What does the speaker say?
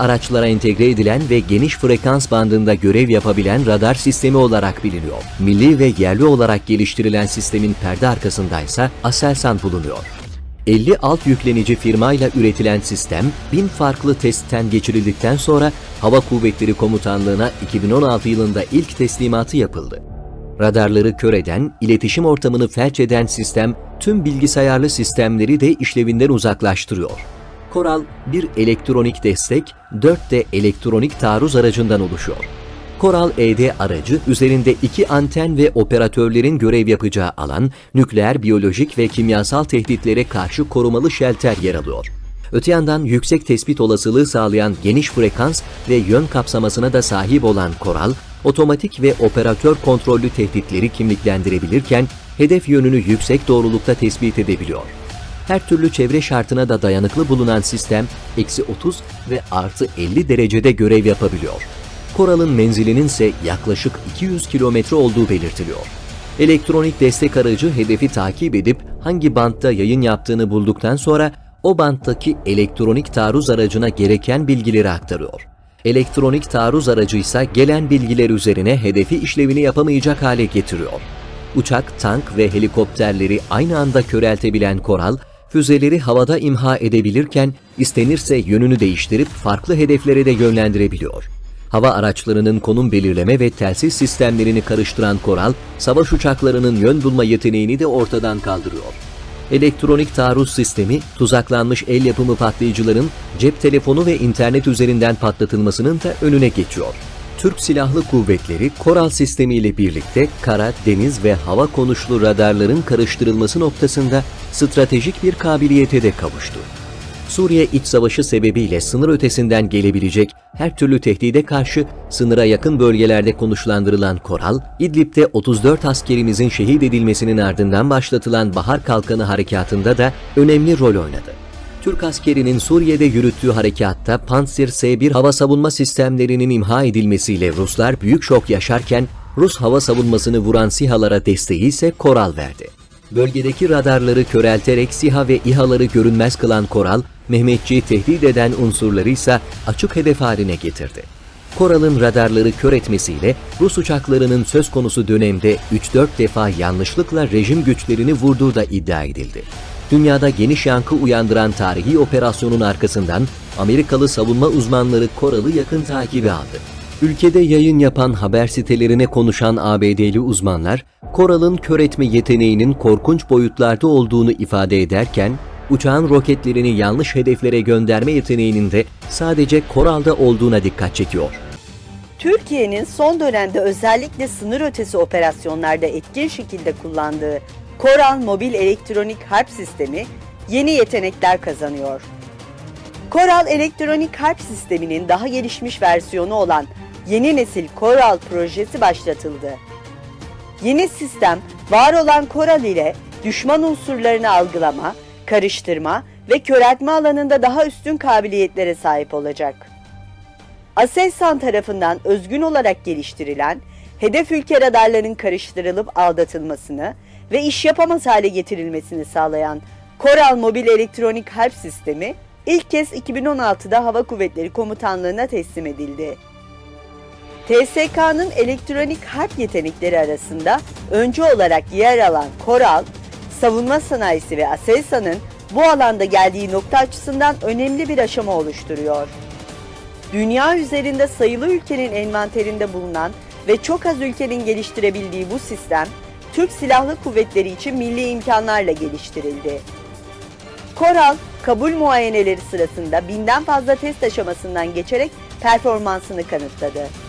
araçlara entegre edilen ve geniş frekans bandında görev yapabilen radar sistemi olarak biliniyor. Milli ve yerli olarak geliştirilen sistemin perde arkasındaysa Aselsan bulunuyor. 50 alt yüklenici firmayla üretilen sistem, bin farklı testten geçirildikten sonra Hava Kuvvetleri Komutanlığı'na 2016 yılında ilk teslimatı yapıldı. Radarları kör eden, iletişim ortamını felç eden sistem, tüm bilgisayarlı sistemleri de işlevinden uzaklaştırıyor. Koral, bir elektronik destek, 4 de elektronik taarruz aracından oluşuyor. Koral ED aracı üzerinde iki anten ve operatörlerin görev yapacağı alan, nükleer, biyolojik ve kimyasal tehditlere karşı korumalı şelter yer alıyor. Öte yandan yüksek tespit olasılığı sağlayan geniş frekans ve yön kapsamasına da sahip olan Koral, otomatik ve operatör kontrollü tehditleri kimliklendirebilirken hedef yönünü yüksek doğrulukta tespit edebiliyor. Her türlü çevre şartına da dayanıklı bulunan sistem, eksi 30 ve artı 50 derecede görev yapabiliyor. Koral'ın menzilinin ise yaklaşık 200 kilometre olduğu belirtiliyor. Elektronik destek aracı hedefi takip edip hangi bantta yayın yaptığını bulduktan sonra o banttaki elektronik taarruz aracına gereken bilgileri aktarıyor. Elektronik taarruz aracı ise gelen bilgiler üzerine hedefi işlevini yapamayacak hale getiriyor. Uçak, tank ve helikopterleri aynı anda köreltebilen Koral, füzeleri havada imha edebilirken istenirse yönünü değiştirip farklı hedeflere de yönlendirebiliyor. Hava araçlarının konum belirleme ve telsiz sistemlerini karıştıran Koral, savaş uçaklarının yön bulma yeteneğini de ortadan kaldırıyor. Elektronik taarruz sistemi, tuzaklanmış el yapımı patlayıcıların cep telefonu ve internet üzerinden patlatılmasının da önüne geçiyor. Türk Silahlı Kuvvetleri, Koral sistemiyle birlikte kara, deniz ve hava konuşlu radarların karıştırılması noktasında stratejik bir kabiliyete de kavuştu. Suriye iç savaşı sebebiyle sınır ötesinden gelebilecek her türlü tehdide karşı sınıra yakın bölgelerde konuşlandırılan Koral, İdlib'de 34 askerimizin şehit edilmesinin ardından başlatılan Bahar Kalkanı harekatında da önemli rol oynadı. Türk askerinin Suriye'de yürüttüğü harekatta Pantsir S-1 hava savunma sistemlerinin imha edilmesiyle Ruslar büyük şok yaşarken Rus hava savunmasını vuran SİHA'lara desteği ise Koral verdi. Bölgedeki radarları körelterek SİHA ve İHA'ları görünmez kılan Koral, Mehmetçiği tehdit eden unsurları ise açık hedef haline getirdi. Koral'ın radarları kör etmesiyle Rus uçaklarının söz konusu dönemde 3-4 defa yanlışlıkla rejim güçlerini vurduğu da iddia edildi. Dünyada geniş yankı uyandıran tarihi operasyonun arkasından Amerikalı savunma uzmanları Koral'ı yakın takibi aldı. Ülkede yayın yapan haber sitelerine konuşan ABD'li uzmanlar, Koral'ın kör etme yeteneğinin korkunç boyutlarda olduğunu ifade ederken, uçağın roketlerini yanlış hedeflere gönderme yeteneğinin de sadece Koral'da olduğuna dikkat çekiyor. Türkiye'nin son dönemde özellikle sınır ötesi operasyonlarda etkin şekilde kullandığı Koral Mobil Elektronik Harp Sistemi yeni yetenekler kazanıyor. Koral Elektronik Harp Sistemi'nin daha gelişmiş versiyonu olan yeni nesil Koral projesi başlatıldı. Yeni sistem var olan Koral ile düşman unsurlarını algılama, karıştırma ve köreltme alanında daha üstün kabiliyetlere sahip olacak. Aselsan tarafından özgün olarak geliştirilen hedef ülke radarların karıştırılıp aldatılmasını ve iş yapamaz hale getirilmesini sağlayan Koral Mobil Elektronik Harp Sistemi ilk kez 2016'da Hava Kuvvetleri Komutanlığı'na teslim edildi. TSK'nın elektronik harp yetenekleri arasında öncü olarak yer alan Koral, savunma sanayisi ve Aselsan'ın bu alanda geldiği nokta açısından önemli bir aşama oluşturuyor. Dünya üzerinde sayılı ülkenin envanterinde bulunan ve çok az ülkenin geliştirebildiği bu sistem, Türk Silahlı Kuvvetleri için milli imkanlarla geliştirildi. Koral, kabul muayeneleri sırasında binden fazla test aşamasından geçerek performansını kanıtladı.